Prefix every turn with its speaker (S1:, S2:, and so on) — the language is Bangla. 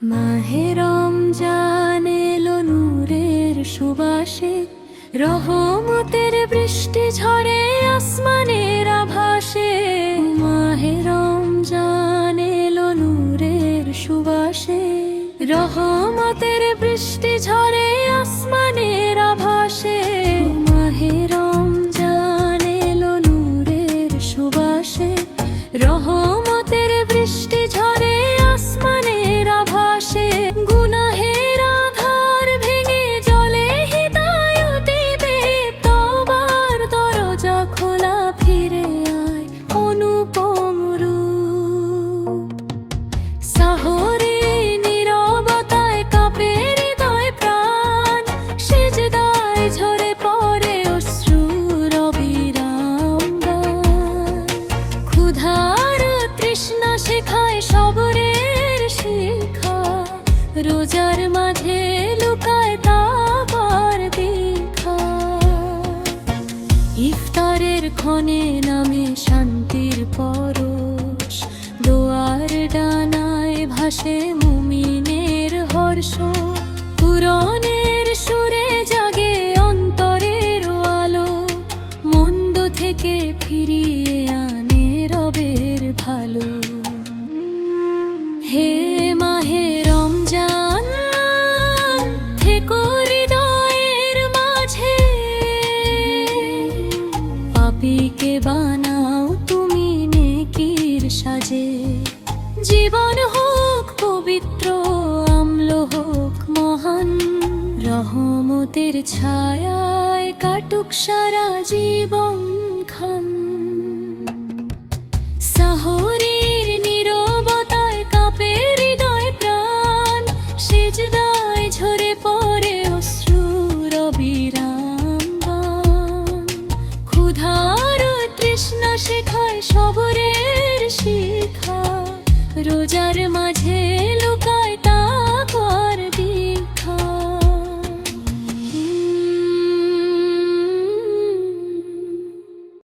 S1: মাহেরম জানেলো নূরের সুবাসে রহমতের বৃষ্টি ঝরে রোজার মাঝে লুকায় তাবার দীক্ষা ইফতারের ক্ষণে নামে শান্তির পরশ। দোয়ার ডানায় ভাসে মুমিনের হর্ষ। পুরনের সুরে জাগে অন্তরের আলো। মন্দ থেকে ফিরিয়ে আনে রবের ভালো। হে পাপিকে বানাও তুমি নেকির সাজে। জীবন হোক পবিত্র, আমল হোক মহান। রহমতের ছায়ায় কাটুক সারা জীবন খান। সাহরের শেখায় সবরের শিখা। রোজার মাঝে লুকায় তা করবি।